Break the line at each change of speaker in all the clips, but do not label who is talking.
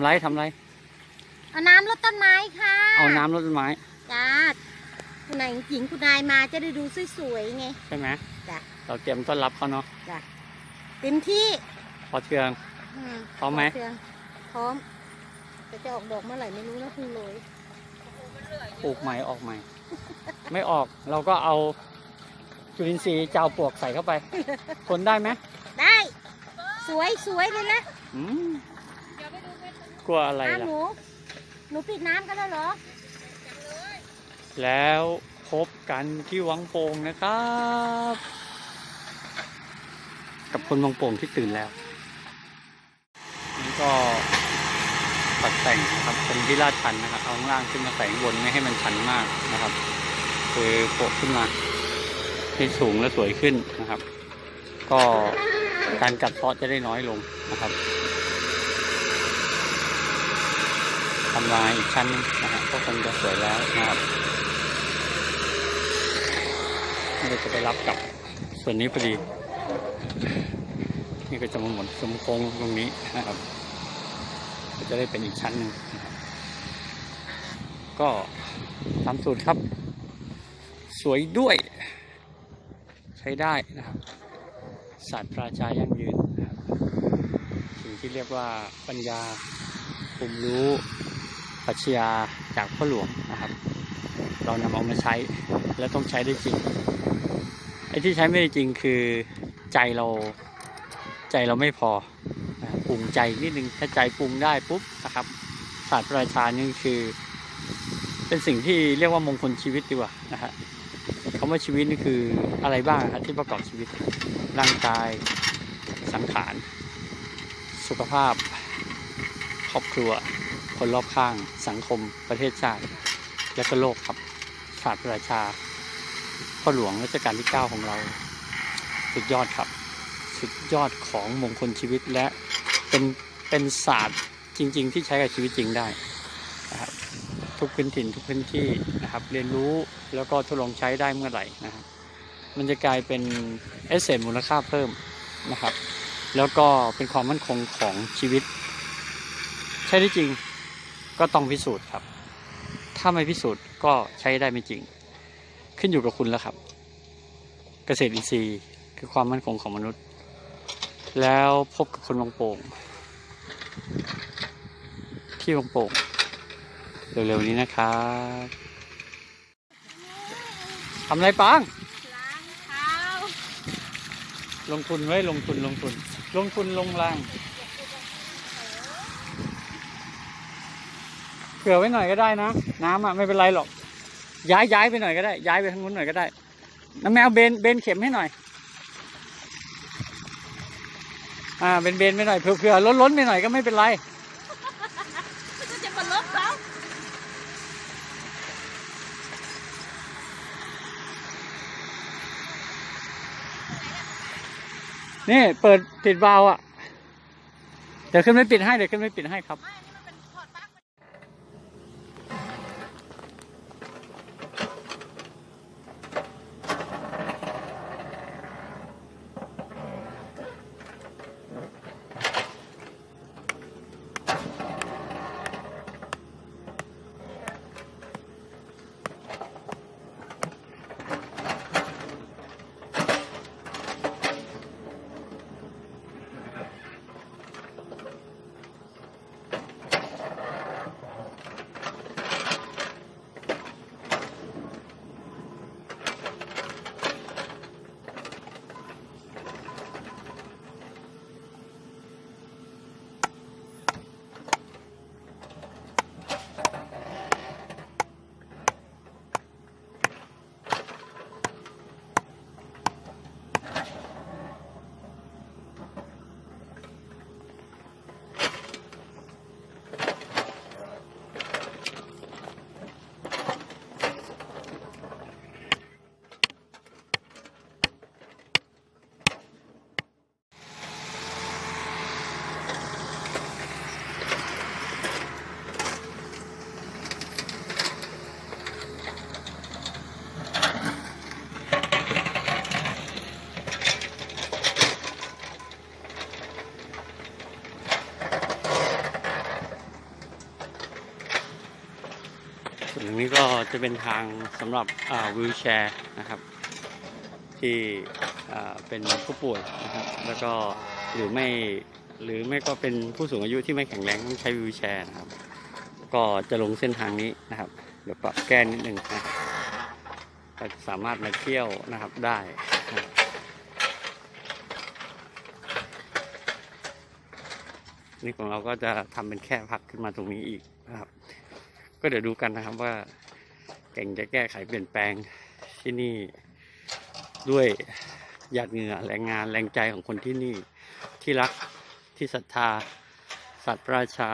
ำไรทำไร
เอาน้ำรดต้นไม้ค่ะ
เอาน้ำรดต้นไม้
จ้าคุณนายหญิงคุณนายมาจะได้ดูสวยๆไง
ใช่ไหม
จ้ะ
เราเตรียมต้อนรับเขาเนาะ
เต็มที่
พอเทือง
อื
พร้อมไหม
เชื่งพร้อมแต่จะออกดอกเมื่อไหร่ไม่รู้นะคุณเลย
ปลูกใหม่ออกใหม่ ไม่ออกเราก็เอาจุลินทรีย์เจ้าปลวกใส่เข้าไปทนได้ไหม
ได้ สวยสวยเลยนะ
อืมก ลัวอะไร
อ้าว
ล่ะ
หนู หนูปิดน้ำกันแล้วเหรอ
แล้วพบกันที่วังโป่งนะครับ กับคนวังโป่งที่ตื่นแล้ว นี่ก็ตัดแต่งนะครับเป็นที่ลาดชันนะครับเอาข้างล่างขึ้นมาใส่ข้างบนไม่ให้มันชันมากนะครับ คือโปะขึ้นมาให้สูงและสวยขึ้นนะครับ ก็การกัดเซาะจะได้น้อยลงนะครับ ทำลายอีกชั้นนึงนะก็คงจะสวยแล้วนะครับนี่จะไปรับกับส่วนนี้พอดี นี่ก็จะมาหมดสมโค้งตรงนี้นะครับก็จะได้เป็นอีกชั้นหนึ่งก็ตามสูตรครับ สวยด้วย ใช้ได้นะครับศาสตร์ปราชายั่งยืนสิ่งที่เรียกว่าปัญญาภูมิรู้ ปัชญาจากพ่อหลวงนะครับ เรานำเอามาใช้และต้องใช้ได้จริงไอ้ที่ใช้ไม่ได้จริงคือใจเราใจเราไม่พอปรุงใจนิดนึงถ้าใจปรุงได้ปุ๊บนะครับศาสตร์ประชานี่คือ เป็นสิ่งที่เรียกว่ามงคลชีวิตดีกว่านะฮะคำว่าชีวิตนี่คืออะไรบ้างครับที่ประกอบชีวิต ร่างกายสังขาร สุขภาพ ครอบครัว คนรอบข้างสังคมประเทศชาติและก็โลกครับศาสตร์ประชาพ่อหลวงรัชกาลที่ 9 ของเรา สุดยอดครับ สุดยอดของมงคลชีวิตและเป็นเป็นศาสตร์จริง ๆ ที่ใช้กับชีวิตจริงได้นะครับทุกพื้นถิ่นทุกพื้นที่นะครับ เรียนรู้แล้วก็ทดลองใช้ได้เมื่อไหร่นะครับมันจะกลายเป็นเอเซนมูลค่าเพิ่มนะครับ แล้วก็เป็นความมั่นคงของชีวิต ใช้ได้จริง ก็ต้องพิสูจน์ครับ ถ้าไม่พิสูจน์ก็ใช้ได้ไม่จริง ขึ้นอยู่กับคุณแล้วครับ เกษตรอินทรีย์คือความมั่นคงของมนุษย์ แล้วพบกับคนวังโป่งที่วังโป่งเร็วๆนี้นะครับทำอะไรปัง
ล้างเท้า
ลงทุนไว้ลงทุนลงทุน ลงทุนลงแรง เผื่อไว้หน่อยก็ได้นะน้ำอะไม่เป็นไรหรอก ย้ายย้ายไปหน่อยก็ได้ ย้ายไปทางนู้นหน่อยก็ได้น้ำแมวเบนเบนเข็มให้หน่อย อ่าเบนเบนไปหน่อยเผื่อเผื่อล้นล้นไปหน่อยก็ไม่เป็นไร
ก็จะมาลบเขา
นี่เปิดปิดวาล์วอะ เดี๋ยวขึ้นไม่ปิดให้เดี๋ยวขึ้นไม่ปิดให้ครับู
งนี้ก็
จะเป็นทางสำหรับวิวแชร์นะครับ ที่เป็นผู้ป่วยนะครับ แล้วก็หรือไม่หรือไม่ก็เป็นผู้สูงอายุที่ไม่แข็งแรงต้องใช้วิวแชร์นะครับ ก็จะลงเส้นทางนี้นะครับ เดี๋ยวปรับแก้นิดหนึ่งนะก็สามารถมาเที่ยวนะครับได้นี่ของเราก็จะทำเป็นแค่พักขึ้นมาตรงนี้อีกนะครับ ก็เดี๋ยวดูกันนะครับว่าเก่งจะแก้ไขเปลี่ยนแปลงที่นี่ด้วยหยาดเหงื่อแรงงานแรงใจของคนที่นี่ที่รักที่ศรัทธาสัตว์ราชา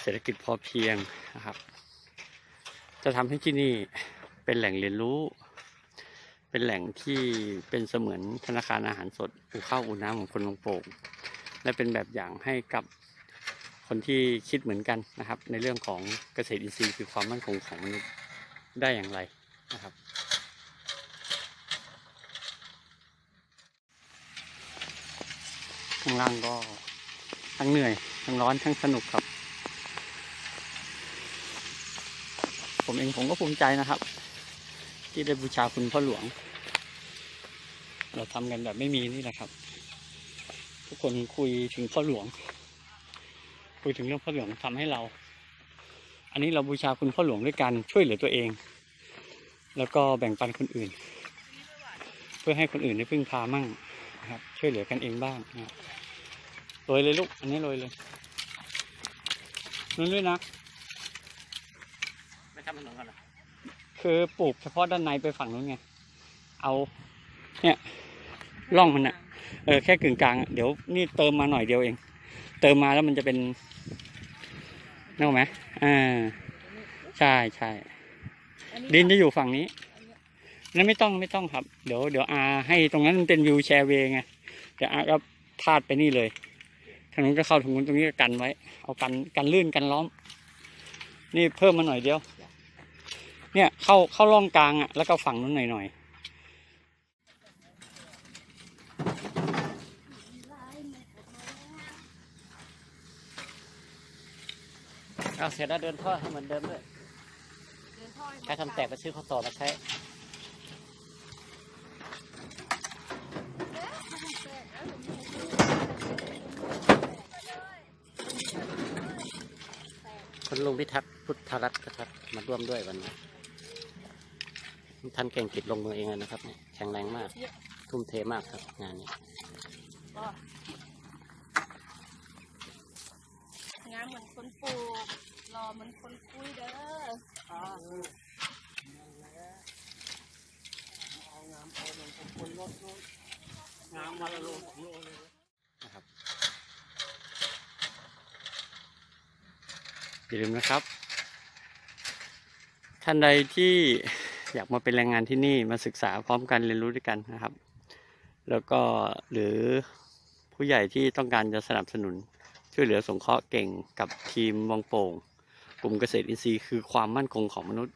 เศรษฐกิจพอเพียงนะครับ จะทำให้ที่นี่เป็นแหล่งเรียนรู้ เป็นแหล่งที่เป็นเสมือนธนาคารอาหารสดอู่ข้าวอู่น้ำของคนลงโป่งและเป็นแบบอย่างให้กับ คนที่คิดเหมือนกันนะครับ ในเรื่องของเกษตรอินทรีย์คือความมั่นคงของมนุษย์ได้อย่างไรนะครับ ข้างล่างก็ทั้งเหนื่อยทั้งร้อนทั้งสนุกครับ ผมเองผมก็ภูมิใจนะครับ ที่ได้บูชาคุณพ่อหลวง เราทำกันแบบไม่มีนี่แหละครับ ทุกคนคุยถึงพ่อหลวง คุยถึงเรื่องพ่อหลวงทำให้เรา อันนี้เราบูชาคุณพ่อหลวงด้วยการช่วยเหลือตัวเอง แล้วก็แบ่งปันคนอื่น เพื่อให้คนอื่นได้พึ่งพามั่งนะครับ ช่วยเหลือกันเองบ้างนะครับโรยเลยลูก อันนี้โรยเลยนั่นด้วยนะไม่ทำถนนกันหรอคือปลูกเฉพาะด้านในไปฝั่งนู้นไง เอา เนี่ยร่องมันอะเออแค่กึ่งกลางอะเดี๋ยวนี่เติมมาหน่อยเดียวเอง เติมมาแล้วมันจะเป็น นึกออกไหมอ่าใช่ใช่ดินจะอยู่ฝั่งนี้นั่นไม่ต้องไม่ต้องครับ เดี๋ยวเดี๋ยวอาให้ตรงนั้นมันเป็นวิวแชร์เวย์ไงเดี๋ยวอาก็พาดไปนี่เลยทางนู้นก็เข้าทางนู้นตรงนี้ก็กันไว้ เอากันกันลื่นกันล้อม นี่เพิ่มมาหน่อยเดียว เนี่ยเข้าเข้าร่องกลางอะ แล้วก็ฝั่งนู้นหน่อยหน่อย เอาเสร็จแล้วเดินท่อให้เหมือนเดิมด้วยใครทำแตกไปซื้อข้าวต่อมาใช้คุณลุงพิทักษ์พุทธรัตน์นะครับ มาร่วมด้วยวันนี้ท่านเก่งกิจลงมือเองเลยนะครับเนี่ยแข็งแรงมาก ทุ่มเทมากครับ งานนี้
งามเหมือนคนปลูก รอเหมือนคนคุยเด้อ
งามวันละโลสองโลเลยนะครับอย่าลืมนะครับ ท่านใดที่อยากมาเป็นแรงงานที่นี่มาศึกษาพร้อมกันเรียนรู้ด้วยกันนะครับ แล้วก็หรือผู้ใหญ่ที่ต้องการจะสนับสนุนช่วยเหลือสงเคราะห์เก่งกับทีมวังโป่ง กลุ่มเกษตรอินทรีย์คือความมั่นคงของมนุษย์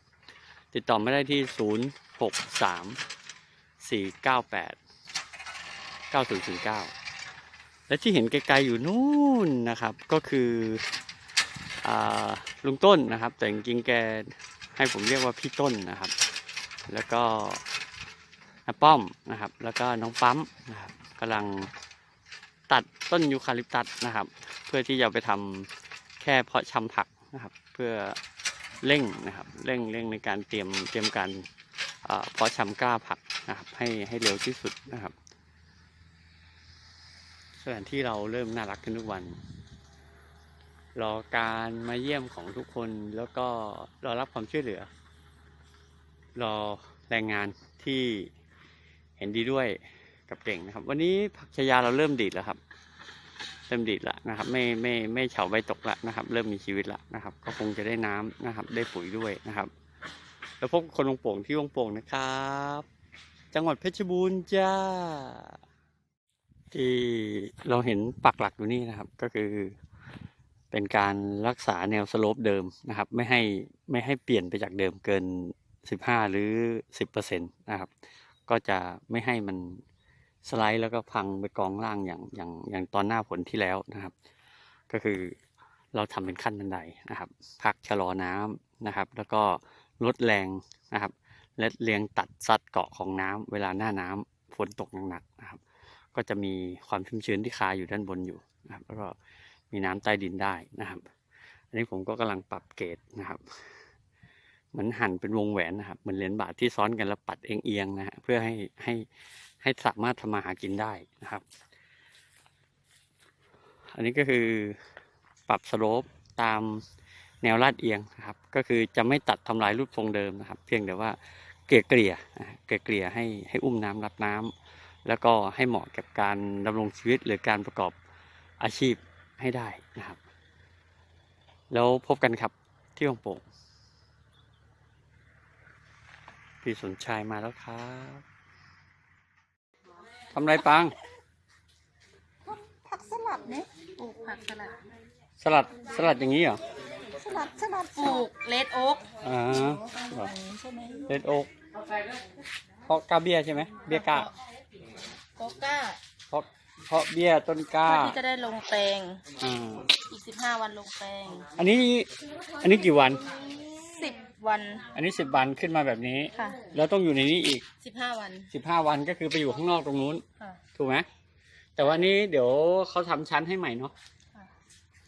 ติดต่อไม่ได้ที่ 0 6 3 4 9 8 9009 และที่เห็นไกลๆอยู่นู่นนะครับ ก็คืออลุงต้นนะครับ แต่จริงๆแกให้ผมเรียกว่าพี่ต้นนะครับ แล้วก็น้าป้อมนะครับ แล้วก็น้องปั๊มนะครับกำลังตัดต้นยูคาลิปตัสนะครับ เพื่อที่จะไปทำแค่เพาะชำผัก นะครับ เพื่อเร่งนะครับเร่งเร่งในการเตรียมเตรียมการเพาะชำกล้าผักนะครับให้ให้เร็วที่สุดนะครับสถานที่เราเริ่มน่ารักขึ้นทุกวัน รอการมาเยี่ยมของทุกคนแล้วก็รอรับความช่วยเหลือ รอแรงงานที่เห็นดีด้วยกับเก่งนะครับ วันนี้ผักชายาเราเริ่มดีดแล้วครับ เริ่มดีดล้วนะครับ ไม่ไม่ไม่เฉาใบตกล้วนะครับ เริ่มมีชีวิตล้วนะครับ ก็คงจะได้น้ำนะครับ ได้ปุ๋ยด้วยนะครับ แล้วพบกับคนวงโป่งที่วงโป่งนะครับ จังหวัดเพชรบูรณ์จ้า ที่เราเห็นปักหลักอยู่นี่นะครับ ก็คือ เป็นการรักษาแนวสโลปเดิมนะครับ ไม่ให้ไม่ให้เปลี่ยนไปจากเดิมเกิน 15 หรือ 10%นะครับ ก็จะไม่ให้มัน สไลด์แล้วก็พังไปกองล่างอย่างอย่างอย่างตอนหน้าฝนที่แล้วนะครับ ก็คือเราทำเป็นขั้นบันไดนะครับ พักชะลอน้นะครับ แล้วก็ลดแรงนะครับ และเลียงตัดซัดเกาะของน้ำเวลาหน้าน้ำฝนตกหนักๆนะครับ ก็จะมีความชุ่มชื้นที่คาอยู่ด้านบนอยู่นะครับ แล้วก็มีน้ำใต้ดินได้นะครับ อันนี้ผมก็กำลังปรับเกรดนะครับเหมือนหั่นเป็นวงแหวนนะครับ เหมือนเหรียญบาทที่ซ้อนกันแล้วปัดเอียงๆนะฮะเพื่อให้ให้ ให้สามารถทำมาหากินได้นะครับ อันนี้ก็คือปรับสโลปตามแนวลาดเอียงนะครับ ก็คือจะไม่ตัดทำลายรูปทรงเดิมนะครับ เพียงแต่ว่าเกลี่ยเกลี่ยเกลี่ยเกลี่ยให้ให้อุ้มน้ำรับน้ำแล้วก็ให้เหมาะกับการดำรงชีวิตหรือการประกอบอาชีพให้ได้นะครับ แล้วพบกันครับที่วังโป่งพี่สนชายมาแล้วครับ ทำไรปัง
ผักสลัดเนี่ยปลูกผักสลัด
สลัดสลัดอย่างนี้เหรอ
สลัดสลัดปลูกเลดโอ๊ก
อ่า
ใช่ไหม
เลดโอ๊กเพราะกาเบียใช่ไหมเบียกา
โกก้า
เพราะเพราะเบียต้นกล้า
เพื่อที่จะได้ลงแปลง
อ่า
อีกสิบห้าวันลงแปลง
อันนี้อันนี้กี่วัน
สิบ วัน
อันนี้สิบวันขึ้นมาแบบนี้
ค่ะ
แล้วต้องอยู่ในนี้อีก
สิบห้าวัน
สิบห้าวันก็คือไปอยู่ข้างนอกตรงนู้น
ค่ะ
ถูกไหมแต่ว่านี้เดี๋ยวเขาทำชั้นให้ใหม่เนาะ
ค่ะ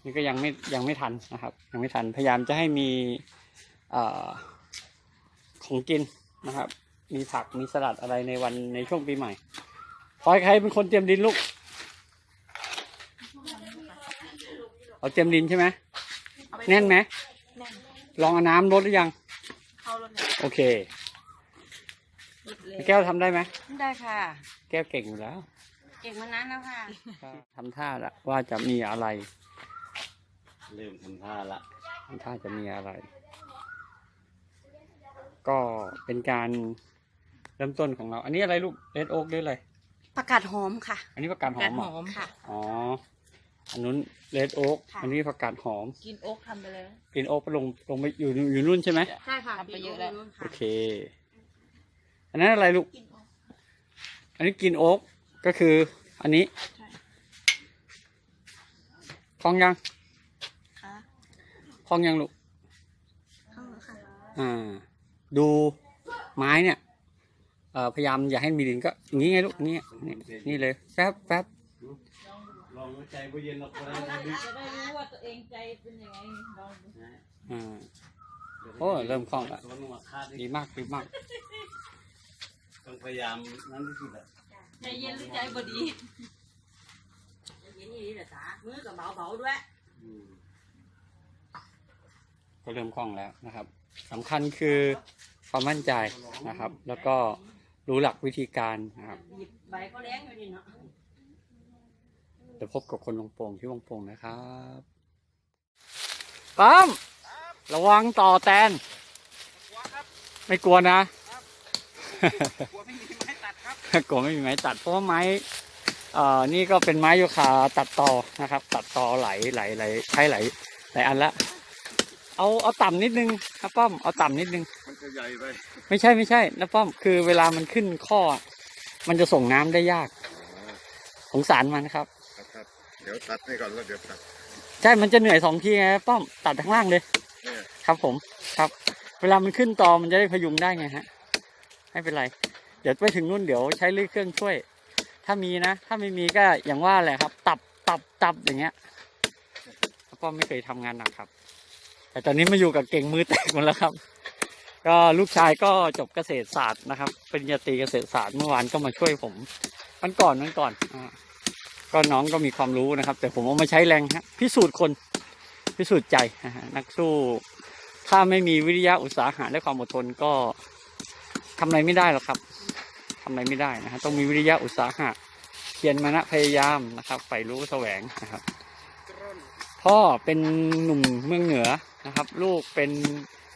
นี่ก็ยังไม่ยังไม่ทันนะครับ ยังไม่ทันพยายามจะให้มีเอ่อของกินนะครับ มีผักมีสลัดอะไรในวันในช่วงปีใหม่พลอยใครเป็นคนเตรียมดินลูกเอาเตรียมดินใช่ไหม
เอาไป
แน่นไหม
แน่น
ลองเอาน้ำลดหรือยัง
เข้ารถเลย
โอเค
หยิบเลย
แก้วทำได้ไหม
ได้ค่ะ
แก้วเก่งอยู่แล้ว
เก่งมานานแล้วค่ะ
ทำท่าละว่าจะมีอะไร
เริ่มทำท่าละ
ทำท่าจะมีอะไร ก็เป็นการเริ่มต้นของเรา อันนี้อะไรลูกเลดโอ๊กหรืออะไร
ผักกาดหอมค่ะ
อันนี้ผักกาดหอมเหรอ
ค่ะ
อ๋อ อันนู้นเลดโอ๊ก
ค่ะ
อันนี้ผักกาดหอม
กินโอ๊กทำไปแล้ว
กินโอ๊กไปลงลงไปอยู่อยู่นู่นใช่ไหม
ใช่ค่ะทำไปเยอะแล้ว
โอเค อันนั้นอะไรลูกอันนี้กินโอ๊กก็คือ อันนี้
ใช่
คลองยัง
ค่ะ
คลองยังลูก
เข้าแล้วค่ะ
อ่า ดูไม้เนี่ยเอ่อพยายามอย่าให้มีดินก็อย่างนี้ไงลูกนี่นี่นี่เลยแฟบแฟบ
ลองใจบ่เย็นหรอกนะ
จะได้รู้ว่าตัวเองใจเป็นยังไงลองดู
อ่า โอ้เริ่มคล่องละ
สวนหัวคาด
ดีมากดีมาก
ต้องพยายามนั้นที่สุดอะ
ใจเย็นหรือใจบดีใจเย็นนี่แหละจ้ามือกับเบาเบาๆด้วย
อืม
ก็เริ่มคล่องแล้วนะครับสำคัญคือความมั่นใจนะครับ แล้วก็รู้หลักวิธีการนะครับ
หยิบใบก็แรงอยู่นี่ เนาะ
เดี๋ยวพบกับคนลงโป่งที่วงโป่งนะครับปั๊มระวังต่อแตนไม่กลัวนะ
กลัวไม่มีไม้ตัดครับ
กลัวไม่มีไม้ตัดเพราะว่าไม้เอ่อนี่ก็เป็นไม้โยคาตัดต่อนะครับ ตัดต่อไหลไหลไหลใช้ไหลหลายอันละ เอาเอาต่ำนิดนึงนะป้อมเอาต่ำนิดนึง
มันจะใหญ่ไป
ไม่ใช่ไม่ใช่นะป้อมคือเวลามันขึ้นข้ออะมันจะส่งน้ำได้ยาก สงสารมันครับ
ครับครับเดี๋ยวตัดให้ก่อนแล้วเดี๋ยวตัด
ใช่ มันจะเหนื่อยสองทีไงป้อมตัดทั้งล่างเลย
เนี่ย
ครับผม ครับ เวลามันขึ้นตอมันจะได้พยุงได้ไงฮะ ไม่เป็นไร เดี๋ยวไปถึงนู่นเดี๋ยวใช้เลื่อยเครื่องช่วย ถ้ามีนะ ถ้าไม่มีก็อย่างว่าแหละครับ ตับ ตับ ตับอย่างเงี้ยแล้วป้อมไม่เคยทำงานหนักครับ แต่ตอนนี้มาอยู่กับเก่งมือแตกหมดแล้วครับ ก็ลูกชายก็จบเกษตรศาสตร์นะครับปริญญาตรีเกษตรศาสตร์เมื่อวานก็มาช่วยผมวันก่อนวันก่อนอ่า ก็น้องก็มีความรู้นะครับ แต่ผมเอามาใช้แรงฮะพิสูจน์คนพิสูจน์ใจนักสู้ถ้าไม่มีวิริยะอุตสาหะและความอดทนก็ทำอะไรไม่ได้หรอกครับทำอะไรไม่ได้นะฮะต้องมีวิริยะอุตสาหะเพียรมานะพยายามนะครับใฝ่รู้แสวงนะครับ พ่อเป็นหนุ่มเมืองเหนือนะครับ ลูกเป็น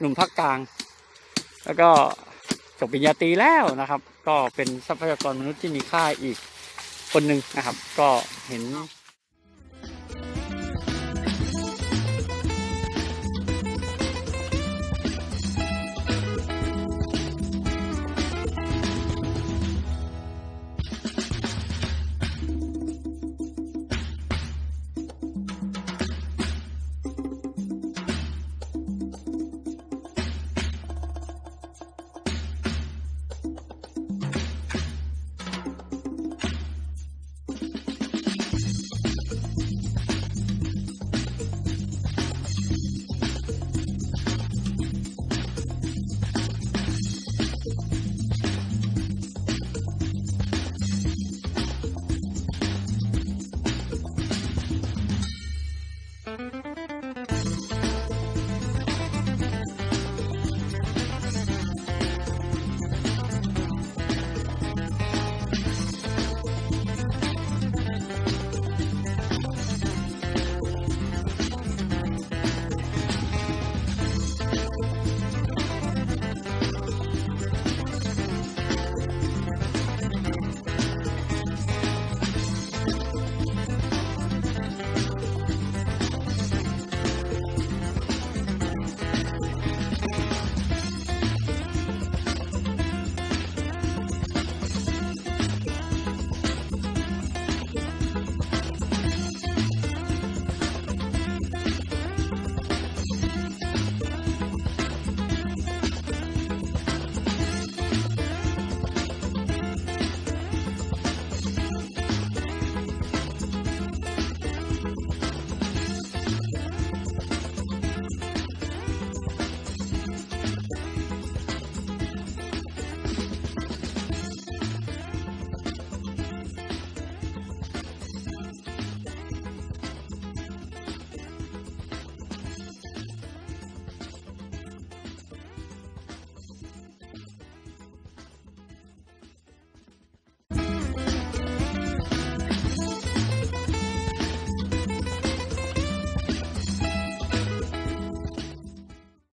หนุ่มภาคกลาง แล้วก็จบปริญญาตรีแล้วนะครับ ก็เป็นทรัพยากรมนุษย์ที่มีค่าอีก คนหนึ่งนะครับ ก็เห็น